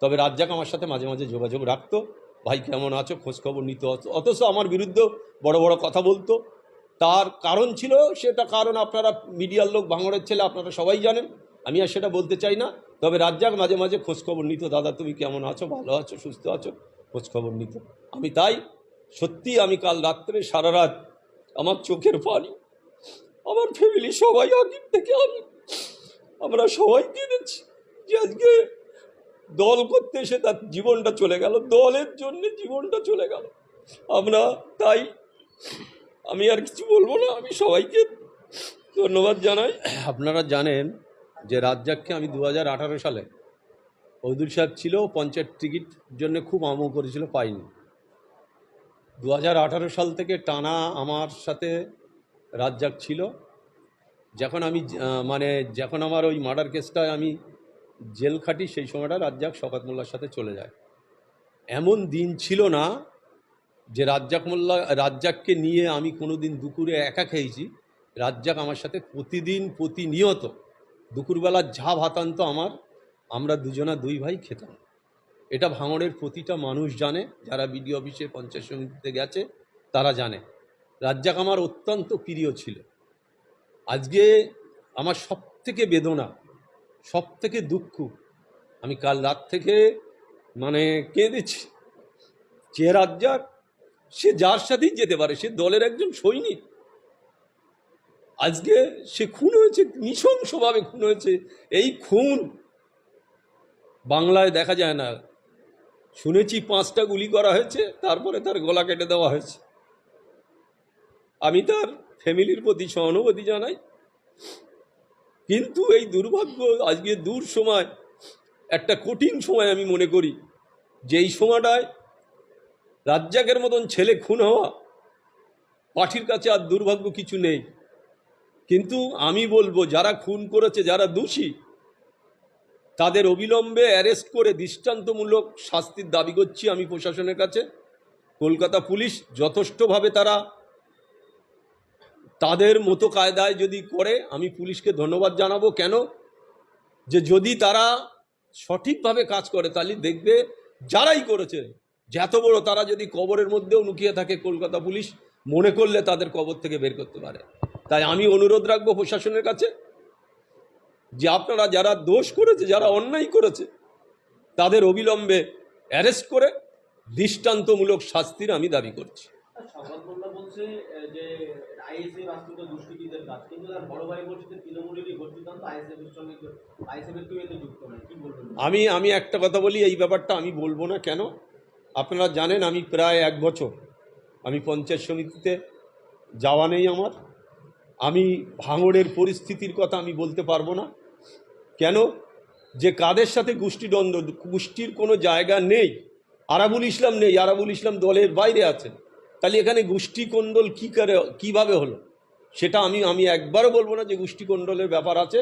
তবে রাজ্জাক আমার সাথে মাঝে মাঝে যোগাযোগ রাখতো। ভাই, কেমন আছো? খোঁজখবর নিত অথ- অথচ আমার বিরুদ্ধে বড় বড় কথা বলতো। তার কারণ ছিল, সেটা কারণ আপনারা মিডিয়ার লোক, ভাঙড়ের ছেলে, আপনারা সবাই জানেন। আমি আর সেটা বলতে চাই না। তবে রাজ্জাক মাঝে মাঝে খোঁজখবর নিত, দাদা, তুমি কেমন আছো? ভালো আছো? সুস্থ আছো? খোঁজখবর নিত। আমি তাই, সত্যি আমি কাল রাত্রে সারা রাত আমার চোখের পানি, আমার ফ্যামিলি সবাই আগের থেকে আমি, আমরা সবাই কেঁদেছি যে আজকে দল করতে এসে তার জীবনটা চলে গেল। দলের জন্য জীবনটা চলে গেল। আমরা তাই আমি আর কিছু বলব না। আমি সবাইকে ধন্যবাদ জানাই। আপনারা জানেন যে রাজ্জাককে আমি দু হাজার আঠারো সালে অবদুল সাহেব ছিল পঞ্চায়েত টিকিট জন্য খুব আমও করেছিল, পাইনি। দু হাজার আঠারো সাল থেকে টানা আমার সাথে রাজ্জাক ছিল। যখন আমি মানে যখন আমার ওই মার্ডার কেসটায় আমি জেল খাটি সেই সময়টা রাজ্জাক শকাত মোল্লার সাথে চলে যায়। এমন দিন ছিল না যে রাজ্জাক মোল্লা, রাজ্জাককে নিয়ে আমি কোনো দিন দুপুরে একা খেয়েছি। রাজ্জাক আমার সাথে প্রতিদিন প্রতিনিয়ত দুপুরবেলা যা ভাতান্ত আমার, আমরা দুজনা দুই ভাই খেতাম। এটা ভাঙড়ের প্রতিটা মানুষ জানে, যারা বিডি অফিসে পঞ্চায়েত সমিতিতে গেছে, তারা জানে। রাজ্জাক আমার অত্যন্ত প্রিয় ছিল। আজকে আমার সব থেকে বেদনা সব থেকে দুঃখ, আমি কাল রাত থেকে মানে কেঁদেছি যে রাজ্জাক, সে যার সাথেই যেতে পারে, সে দলের একজন সৈনিক। আজকে সে খুন হয়েছে, নৃশংসভাবে খুন হয়েছে, এই খুন বাংলায় দেখা যায় না। শুনেছি পাঁচটা গুলি করা হয়েছে, তারপরে তার গলা কেটে দেওয়া হয়েছে। আমি তার ফ্যামিলির প্রতি সহানুভূতি জানাই। কিন্তু এই দুর্ভাগ্য আজকে দূর সময়, একটা কঠিন সময় আমি মনে করি। যে এই সময়টায় রাজ্জাকের মতন ছেলে খুন হওয়া, পাঠির কাছে আর দুর্ভাগ্য কিছু নেই। কিন্তু আমি বলব, যারা খুন করেছে, যারা দোষী, তাদের অবিলম্বে অ্যারেস্ট করে দৃষ্টান্তমূলক শাস্তির দাবি করছি আমি প্রশাসনের কাছে। কলকাতা পুলিশ যথেষ্টভাবে তারা তাদের মতো কায়দায় যদি করে, আমি পুলিশকে ধন্যবাদ জানাব। কেন? যে যদি তারা সঠিকভাবে কাজ করে, তাহলে দেখবে যারাই করেছে, যে এত বড় তারা যদি কবরের মধ্যেও লুকিয়ে থাকে কলকাতা পুলিশ, মনে করলে তাদের কবর থেকে বের করতে পারে। তাই আমি অনুরোধ রাখব প্রশাসনের কাছে যে আপনারা যারা দোষ করেছে, যারা অন্যায় করেছে, তাদের অবিলম্বে অ্যারেস্ট করে দৃষ্টান্তমূলক শাস্তির আমি দাবি করছি। সংবাদ বলছে যে আইএসএফ দুষ্কৃতীদের কাজ। কিন্তু তার বড় ভাই বলছে তৃণমূলেরই ভর্তিদান তো আইএসএফ সঙ্গে কেউ এতে যুক্ত নয়। কি বলবেন আমি আমি একটা কথা বলি, এই ব্যাপারটা আমি বলব না কেন? আপনারা জানেন আমি প্রায় এক বছর আমি পঞ্চায়েত সমিতিতে যাওয়া নেই আমার। আমি ভাঙড়ের পরিস্থিতির কথা আমি বলতে পারব না। কেন? যে কাদের সাথে গোষ্ঠীদ্বন্দ্ব, গোষ্ঠীর কোনো জায়গা নেই। আরাবুল ইসলাম নেই, আরাবুল ইসলাম দলের বাইরে আছেন তাহলে এখানে গোষ্ঠী কোন্দল কী করে, কীভাবে হলো? সেটা আমি আমি একবারও বলব না যে গোষ্ঠী কোন্দলের ব্যাপার আছে।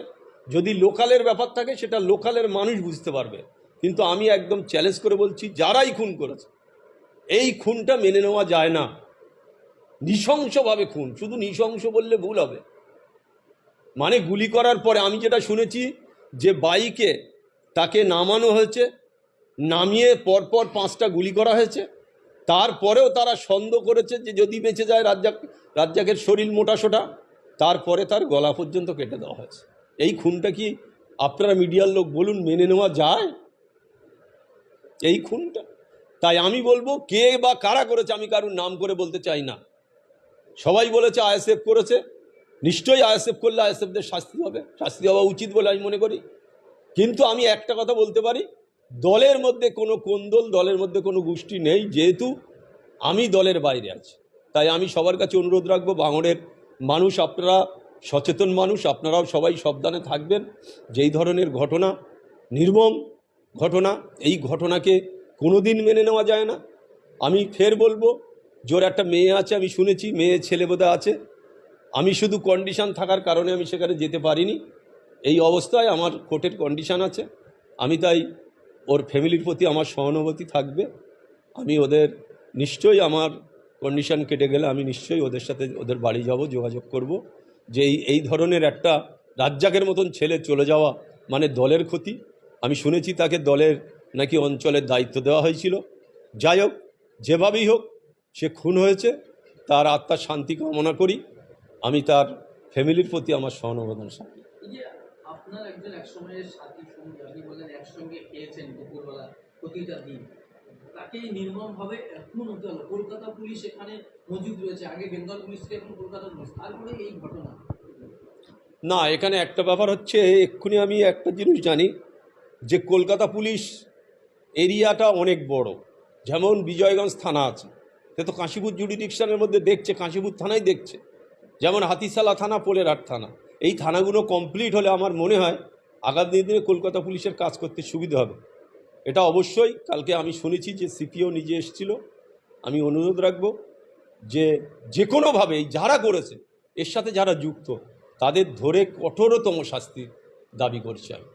যদি লোকালের ব্যাপার থাকে, সেটা লোকালের মানুষ বুঝতে পারবে। কিন্তু আমি একদম চ্যালেঞ্জ করে বলছি, যারাই খুন করেছে, এই খুনটা মেনে নেওয়া যায় না। নৃশংসভাবে খুন, শুধু নৃশংস বললে ভুল হবে। মানে গুলি করার পরে আমি যেটা শুনেছি, যে বাইকে তাকে নামানো হয়েছে, নামিয়ে পরপর পাঁচটা গুলি করা হয়েছে তারপরেও তারা সন্দেহ করেছে যে যদি বেঁচে যায় রাজ্জাক, রাজ্জাকের শরীর মোটা সোটা, তারপরে তার গলা পর্যন্ত কেটে দেওয়া হয়েছে। এই খুনটা কি আপনারা মিডিয়ার লোক বলুন, মেনে নেওয়া যায়? এই খুনটা। তাই আমি বলব, কে বা কারা করেছে আমি কারুর নাম করে বলতে চাই না। সবাই বলেছে আইএসএফ করেছে। নিশ্চয়ই আইএসএফ করলে আইএসএফদের শাস্তি হবে। শাস্তি হওয়া উচিত বলে আমি মনে করি। কিন্তু আমি একটা কথা বলতে পারি দলের মধ্যে কোনো কোন্দল, দলের মধ্যে কোনো গোষ্ঠী নেই, যেহেতু আমি দলের বাইরে আছি। তাই আমি সবার কাছে অনুরোধ রাখব ভাঙড়ের মানুষ আপনারা সচেতন মানুষ, আপনারাও সবাই সাবধানে থাকবেন। যেই ধরনের ঘটনা, নির্মম ঘটনা, এই ঘটনাকে কোনো দিন মেনে নেওয়া যায় না। আমি ফের বলব, জোর একটা মেয়ে আছে, আমি শুনেছি মেয়ে ছেলে বোধহয় আছে। আমি শুধু কন্ডিশন থাকার কারণে আমি সেখানে যেতে পারিনি। এই অবস্থায় আমার কোর্টের কন্ডিশন আছে। আমি তাই ওর ফ্যামিলির প্রতি আমার সহানুভূতি থাকবে। আমি ওদের, নিশ্চয়ই আমার কন্ডিশন কেটে গেলে আমি নিশ্চয়ই ওদের সাথে ওদের বাড়ি যাব, যোগাযোগ করব। যে এই এই ধরনের একটা রাজ্জাকের মতন ছেলে চলে যাওয়া মানে দলের ক্ষতি। আমি শুনেছি তাকে দলের নাকি অঞ্চলের দায়িত্ব দেওয়া হয়েছিল। যাই হোক, যেভাবেই হোক, সে খুন হয়েছে। তার আত্মার শান্তি কামনা করি। আমি তার ফ্যামিলির প্রতি আমার এই যে আপনার একজন একসময়ের সাথী সঙ্গী, আপনি বলেন একসঙ্গে খেয়েছেন দুপুরবেলা প্রতিটা দিন। তাকে নির্মমভাবে খুন হতে হলো কলকাতা পুলিশ এখানে মজুদ রয়েছে। আগে বেঙ্গল এখন কলকাতা পুলিশ। তারপরে এই ঘটনা। না, এখানে একটা ব্যাপার হচ্ছে, এক্ষুনি আমি একটা জিনিস জানি, যে কলকাতা পুলিশ এরিয়াটা অনেক বড়। যেমন বিজয়গঞ্জ থানা আছে। সে তো কাশীপুর জুডিডিকশনের মধ্যে দেখছে, কাশীপুর থানাই দেখছে। যেমন হাতিশালা থানা পোলেরহাট থানা। এই থানাগুলো কমপ্লিট হলে আমার মনে হয় আগামী দিনে কলকাতা পুলিশের কাজ করতে সুবিধা হবে। এটা অবশ্যই কালকে আমি শুনেছি যে সিপিও নিজে এসেছিল। আমি অনুরোধ রাখব যে যে কোনোভাবে যারা করেছে, এর সাথে যারা যুক্ত, তাদের ধরে কঠোরতম শাস্তির দাবি করছি আমি।